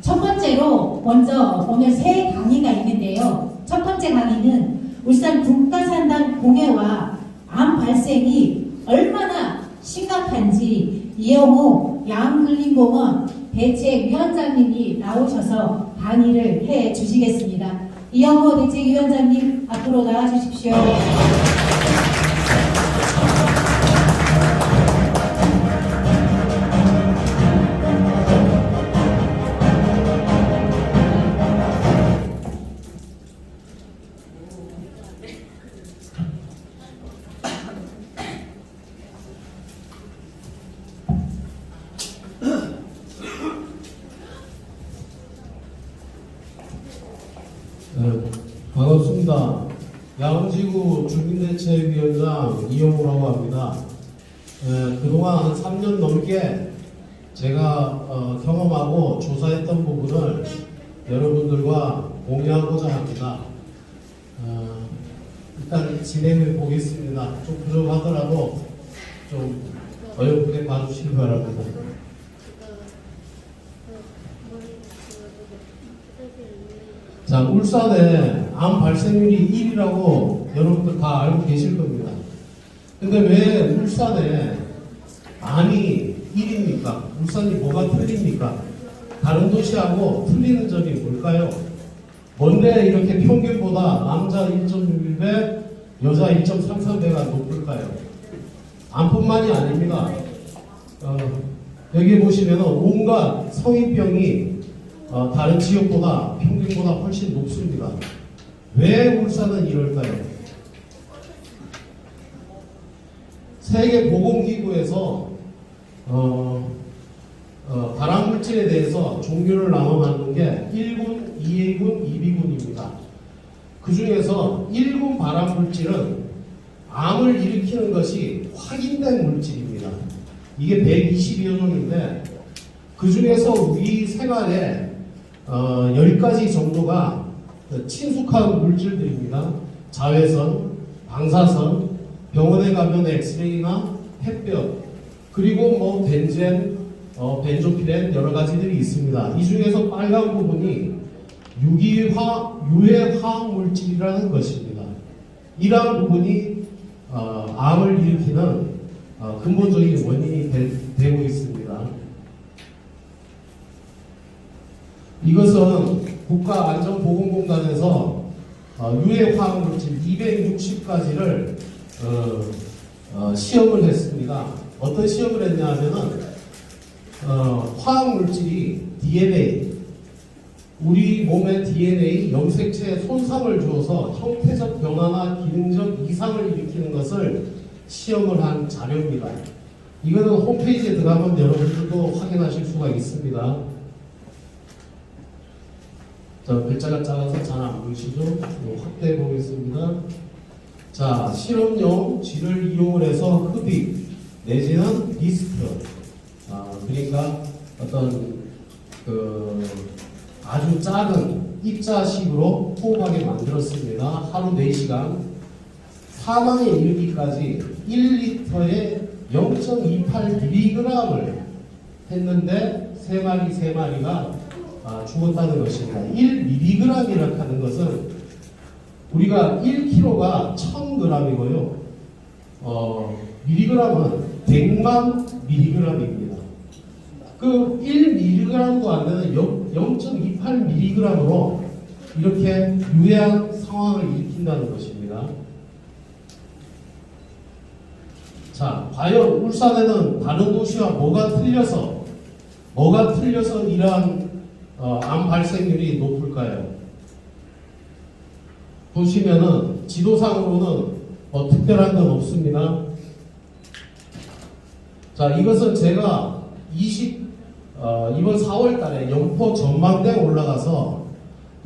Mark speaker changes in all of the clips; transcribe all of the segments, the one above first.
Speaker 1: 첫 번째로 먼저 오늘 새 강의가 있는데요. 첫 번째 강의는 울산 국가산단 공해와 암 발생이 얼마나 심각한지 이영호 양근린공원 대책위원장님이 나오셔서 강의를 해 주시겠습니다. 이영호 대책위원장님 앞으로 나와 주십시오.
Speaker 2: 어, 경험하고 조사했던 부분을 여러분들과 공유하고자 합니다. 어, 일단 진행해 보겠습니다. 좀 부족하더라도 좀 어여쁘게 봐주시기 바랍니다. 자, 울산에 암 발생률이 1위라고 여러분들 다 알고 계실 겁니다. 근데 왜 울산에 암이 1위입니까? 울산이 뭐가 틀립니까? 다른 도시하고 틀리는 점이 뭘까요? 뭔데 이렇게 평균보다 남자 1.61배, 여자 1.33배가 높을까요? 암뿐만이 아닙니다. 어, 여기 보시면 온갖 성인병이 어, 다른 지역보다 평균보다 훨씬 높습니다. 왜 울산은 이럴까요? 세계보건기구에서 어, 어, 발암 물질에 대해서 종류를 나눠 만든 게 1군, 2A 군, 2B군입니다. 그 중에서 1군 발암 물질은 암을 일으키는 것이 확인된 물질입니다. 이게 120여 종인데 그 중에서 우리 생활에 어, 10가지 정도가 친숙한 물질들입니다. 자외선, 방사선, 병원에 가면 엑스레이나 햇볕, 그리고 뭐 벤젠, 어, 벤조피렌 여러 가지들이 있습니다. 이 중에서 빨간 부분이 유기화, 유해 화학 물질이라는 것입니다. 이러한 부분이 어, 암을 일으키는 어, 근본적인 원인이 되, 되고 있습니다. 이것은 국가안전보건공단에서 어, 유해 화학 물질 260가지를 어, 어, 시험을 했습니다. 어떤 시험을 했냐 하면은 어, 화학물질이 DNA 우리 몸의 DNA 염색체에 손상을 주어서 형태적 변화나 기능적 이상을 일으키는 것을 시험을 한 자료입니다. 이거는 홈페이지에 들어가면 여러분들도 확인하실 수가 있습니다. 자, 글자가 작아서 잘 안 보이시죠? 이거 확대해 보겠습니다. 자, 실험용 쥐를 이용을 해서 흡입 내지는 리스트. 아, 그러니까 어떤 그 아주 작은 입자식으로 호흡하게 만들었습니다. 하루 4시간. 사망에 이르기까지 1리터에 0.28mg을 했는데 세 마리 세 마리가 아, 죽었다는 것입니다. 1mg이라고 하는 것은 우리가 1kg가 1000g이고요. 어, mg은 100만 mg입니다. 그 1mg도 안 되는 0.28mg으로 이렇게 유해한 상황을 일으킨다는 것입니다. 자, 과연 울산에는 다른 도시와 뭐가 틀려서 뭐가 틀려서 이러한 어, 암 발생률이 높을까요? 보시면은 지도상으로는 뭐 특별한 건 없습니다. 자, 이것은 제가 20 어, 이번 4월 달에 영포 전망대에 올라가서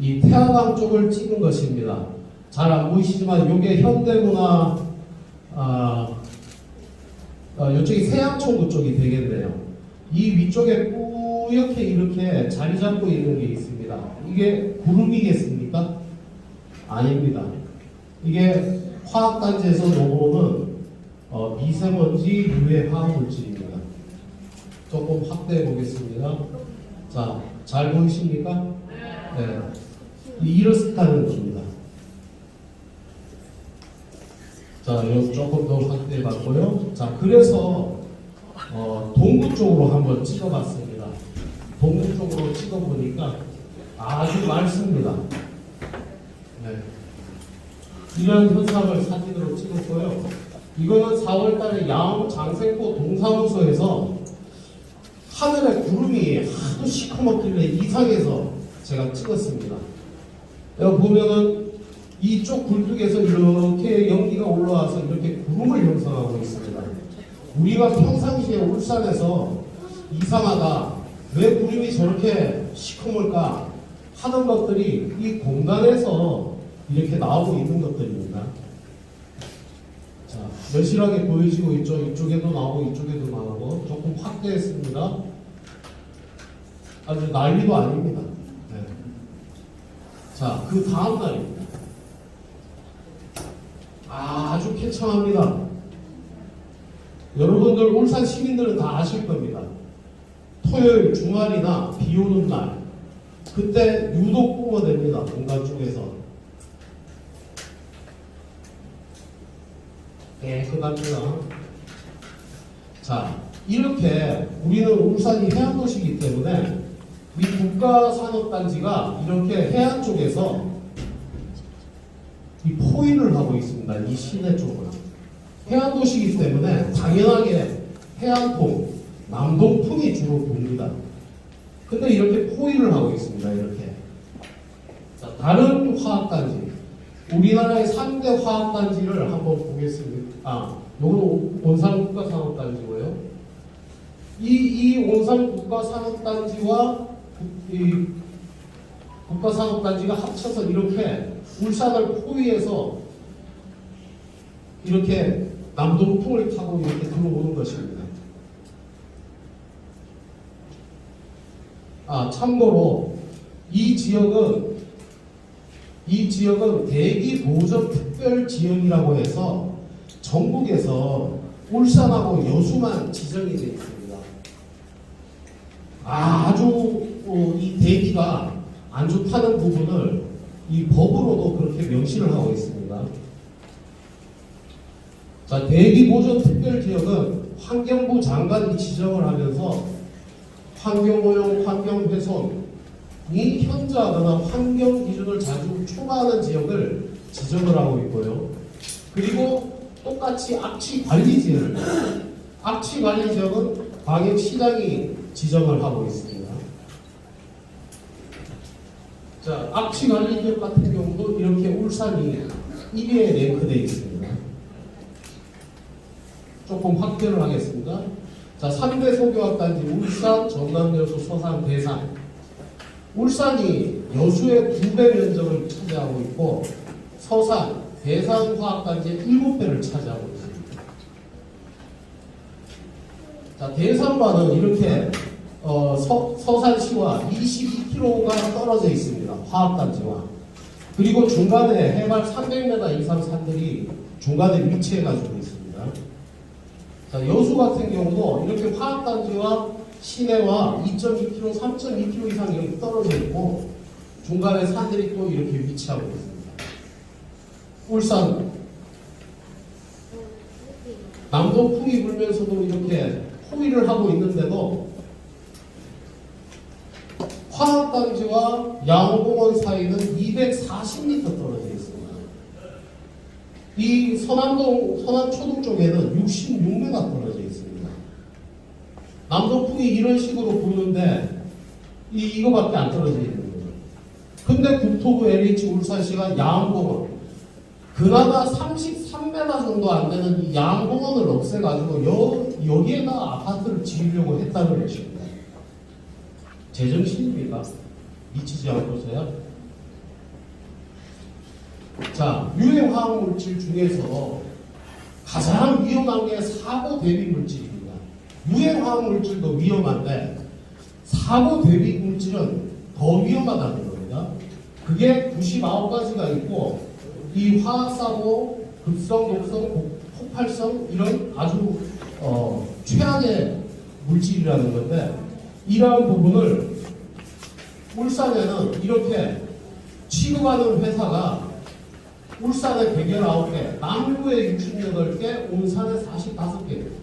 Speaker 2: 이 태화강 쪽을 찍은 것입니다. 잘 안 보이시지만 이게 현대문화 아, 어, 이쪽이 세양촌 그쪽이 되겠네요. 이 위쪽에 뿌옇게 이렇게 자리 잡고 있는 게 있습니다. 이게 구름이겠습니까? 아닙니다. 이게 화학단지에서 넘어오는 어, 미세먼지 유해 화학물질입니다. 조금 확대해 보겠습니다. 자, 잘 보이십니까? 네. 이- 이렇다는 겁니다. 자, 요 조금 더 확대해 봤고요. 자, 그래서 어, 동구 쪽으로 한번 찍어봤습니다. 동구 쪽으로 찍어보니까 아주 많습니다. 네. 이런 현상을 사진으로 찍었고요. 이거는 4월달에 야옹 장생포 동사무소에서 하늘에 구름이 하도 시커멓길래 이상해서 제가 찍었습니다. 여기 보면은 이쪽 굴뚝에서 이렇게 연기가 올라와서 이렇게 구름을 형성하고 있습니다. 우리가 평상시에 울산에서 이상하다. 왜 구름이 저렇게 시커멀까? 하는 것들이 이 공간에서 이렇게 나오고 있는 것들입니다. 자, 여실하게 보여지고 있죠. 이쪽에도 나오고 이쪽에도 나오고 조금 확대했습니다. 아주 난리도 아닙니다. 네. 자, 그 다음 날입니다. 아주 쾌청합니다. 여러분들 울산 시민들은 다 아실 겁니다. 토요일 주말이나 비 오는 날 그때 유독 뿜어냅니다. 공간 쪽에서 깨끗합니다. 자 이렇게 우리는 울산이 해안도시이기 때문에 이 국가산업단지가 이렇게 해안 쪽에서 이 포위를 하고 있습니다. 이 시내 쪽을. 해안도시이기 때문에 당연하게 해안풍, 남동풍이 주로 붑니다. 근데 이렇게 포위를 하고 있습니다. 이렇게. 자, 다른 화학단지. 우리나라의 3대 화학단지를 한번 보겠습니다. 아, 요거는 온산국가 산업단지고요. 이, 이 온산국가 산업단지와 국- 이 국가 산업단지가 합쳐서 이렇게 울산을 포위해서 이렇게 남동풍을 타고 이렇게 들어오는 것입니다. 아, 참고로 이 지역은 이 지역은 대기 보전 특별 지역이라고 해서 전국에서 울산하고 여수만 지정이 되어 있습니다. 아주 어, 이 대기가 안 좋다는 부분을 이 법으로도 그렇게 명시를 하고 있습니다. 자, 대기보전 특별 지역은 환경부 장관이 지정을 하면서 환경오염, 환경훼손 이 현저하거나 환경 기준을 자주 초과하는 지역을 지정을 하고 있고요. 그리고 똑같이 악취 관리 지역을 악취 관리 지역은 광역시장이 지정을 하고 있습니다. 자, 악취 관리 지역 같은 경우도 이렇게 울산이 1위에 랭크되어 있습니다. 조금 확대를 하겠습니다. 자, 3대 소교학 단지 울산, 전남, 여수, 서산, 대산. 울산이 여수의 2배 면적을 차지하고 있고 서산, 대산 화학단지의 7배를 차지하고 있습니다. 자, 대산과는 이렇게 어, 서, 서산시와 22km가 떨어져 있습니다. 화학단지와. 그리고 중간에 해발 300m 이상 산들이 중간에 위치해 가지고 있습니다. 자, 여수 같은 경우도 이렇게 화학단지와 시내와 2.2km, 3.2km 이상 여기 떨어져 있고 중간에 산들이 또 이렇게 위치하고 있습니다. 울산 남동풍이 불면서도 이렇게 포위를 하고 있는데도 화학단지와 양호공원 사이는 240m 떨어져 있습니다. 이 서남동, 서남초동 쪽에는 66m 떨어져 있습니다. 남동풍이 이런 식으로 부는데 이, 이거밖에 안 있는 거죠. 근데 국토부 LH 울산시가 양공원 그나마 33m 정도 안 되는 이 양공원을 없애가지고 여, 여기에다 아파트를 지으려고 했다는 것입니다. 제정신입니까? 미치지 않고서야. 자, 유해 화학 물질 중에서 가장 위험한 게 사고 대비 물질입니다. 유해 화학 물질도 위험한데 사고 대비 물질은 더 위험하다는 겁니다. 그게 99가지가 있고 이 화학사고 급성, 독성, 폭- 폭발성 이런 아주 어, 최악의 물질이라는 건데 이러한 부분을 울산에는 이렇게 취급하는 회사가 울산에 119개, 남구에 68개, 온산에 45개입니다.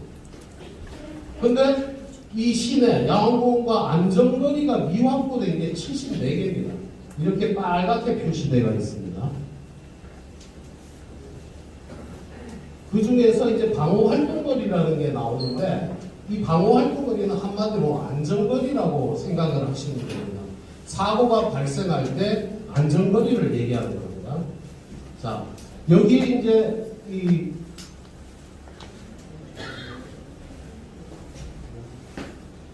Speaker 2: 근데 이 시내 양원공원과 안전거리가 미확보된 게 74개입니다. 이렇게 빨갛게 표시되어 있습니다. 그 중에서 이제 방호활동거리라는 게 나오는데 이 방호활동거리는 한마디로 안전거리라고 생각을 하시면 됩니다. 사고가 발생할 때 안전거리를 얘기하는 겁니다. 자, 여기에 이제 이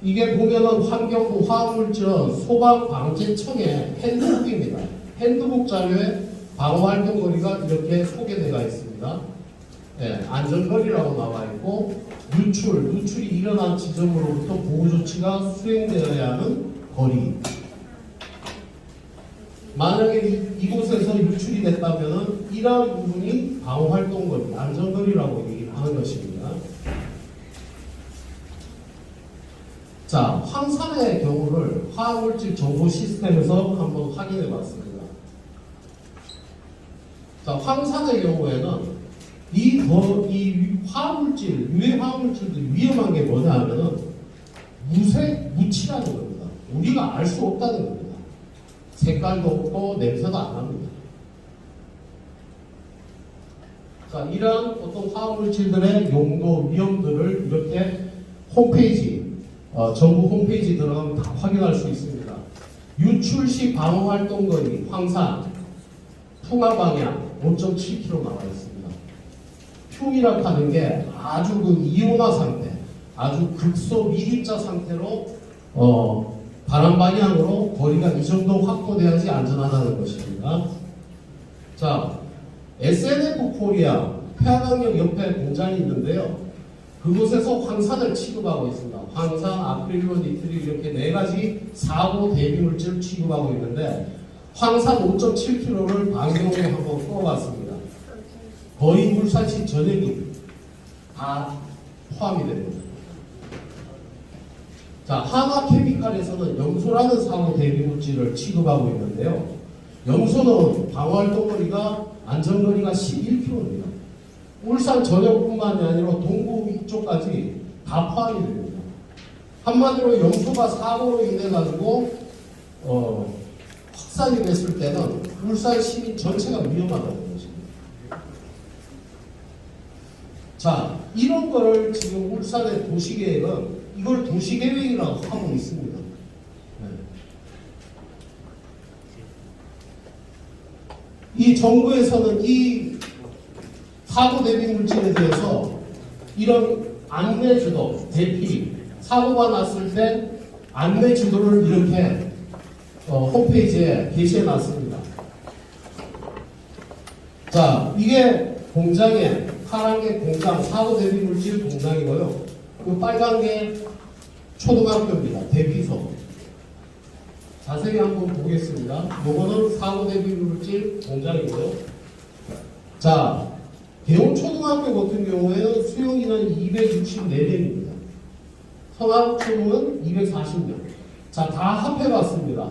Speaker 2: 이게 보면은 환경부 화학물질 소방방재청의 핸드북입니다. 핸드북 자료에 방호활동거리가 이렇게 소개되어 있습니다. 예, 안전거리라고 나와 있고 누출, 누출이 일어난 지점으로부터 보호조치가 수행되어야 하는 거리. 만약에 이, 곳에서 유출이 됐다면 이러한 부분이 방호활동거리, 안전거리라고 얘기하는 것입니다. 자, 황산의 경우를 화학물질 정보 시스템에서 한번 확인해 봤습니다. 자, 황산의 경우에는 이, 더, 이 화학물질, 유해 화학물질들이 위험한 게 뭐냐 하면은 무색, 무치라는 겁니다. 우리가 알 수 없다는 겁니다. 색깔도 없고 냄새도 안 납니다. 자, 이러한 어떤 화학물질들의 용도, 위험들을 이렇게 홈페이지, 어, 정부 홈페이지 들어가면 다 확인할 수 있습니다. 유출 시 방어 활동 거리, 황산, 풍화 방향 5.7km 나와 있습니다. 흉이라 하는 게 아주 그 이온화 상태, 아주 극소 미립자 상태로 어, 바람 방향으로 거리가 이 정도 확보돼야지 안전하다는 것입니다. 자, SNF 코리아 태화강역 옆에 공장이 있는데요. 그곳에서 황산을 취급하고 있습니다. 황산, 아크릴로 니트릴 이렇게 네 가지 사고 대비 물질을 취급하고 있는데 황산 5.7kg를 방경으로 한번 꺼봤습니다. 거의 울산시 전역이 다 포함이 됩니다. 자, 한화 케미칼에서는 염소라는 사고 대비 물질을 취급하고 있는데요. 염소는 방어활동거리가 안전거리가 11km입니다. 울산 전역뿐만이 아니라 동부 이쪽까지 다 포함이 됩니다. 한마디로 염소가 사고로 인해 가지고 어, 확산이 됐을 때는 울산 시민 전체가 위험하다는 것입니다. 자, 이런 거를 지금 울산의 도시계획은 이걸 도시계획이라고 하고 있습니다. 네. 이 정부에서는 이 사고 대비 물질에 대해서 이런 안내 지도, 대피, 사고가 났을 때 안내 지도를 이렇게 어, 홈페이지에 게시해 놨습니다. 자, 이게 공장에 파란 게 공장, 사고 대비 물질 공장이고요. 그 빨간 게 초등학교입니다. 대피소. 자세히 한번 보겠습니다. 요거는 사고 대비 물질 공장이고요. 자, 대원 초등학교 같은 경우에는 수용 인원이 264명입니다. 성악초등은 240명. 자, 다 합해봤습니다.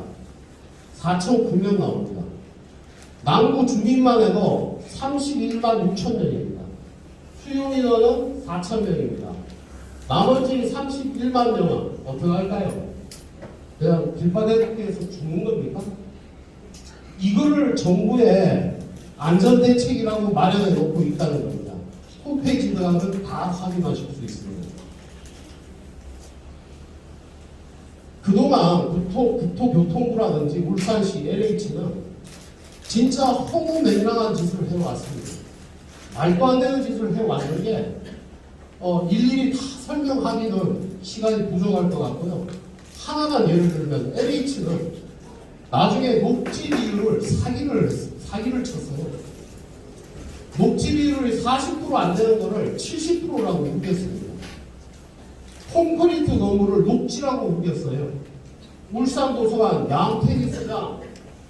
Speaker 2: 4,009명 나옵니다. 남구 주민만 해도 31만 6천 명입니다. 수용 인원은 4천 명입니다. 나머지 31만 명은 어떻게 할까요? 그냥 길바닥에서 죽는 겁니까? 이거를 정부의 안전대책이라고 마련해 놓고 있다는 겁니다. 홈페이지 들어가면 다 확인하실 수 있습니다. 그동안 국토, 국토교통부라든지 울산시 LH는 진짜 허무맹랑한 짓을 해왔습니다. 말도 안 되는 짓을 해왔는데 어, 일일이 다 설명하기는 시간이 부족할 것 같고요. 하나만 예를 들면 LH는 나중에 녹지 비율을 사기를 사기를 쳤어요. 녹지 비율이 40%안 되는 거를 70%라고 우겼습니다. 콘크리트 건물을 녹지라고 우겼어요. 울산 도서관, 양테니스장,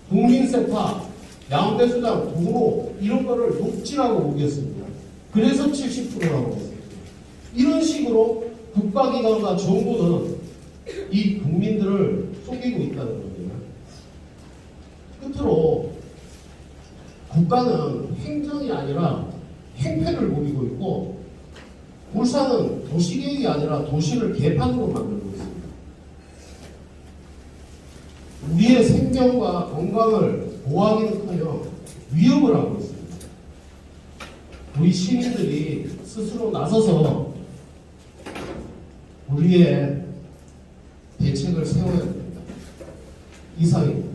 Speaker 2: 국민센터, 양대수장, 도로 이런 거를 녹지라고 우겼습니다. 그래서 70%라고 했어요. 이런 식으로 국가기관과 정부는 이 국민들을 속이고 있다는 겁니다. 끝으로 국가는 행정이 아니라 행패를 부리고 있고 울산은 도시계획이 아니라 도시를 개판으로 만들고 있습니다. 우리의 생명과 건강을 보호하기는커녕 위협을 하고 있습니다. 우리 시민들이 스스로 나서서 우리의 대책을 세워야 됩니다. 이상입니다.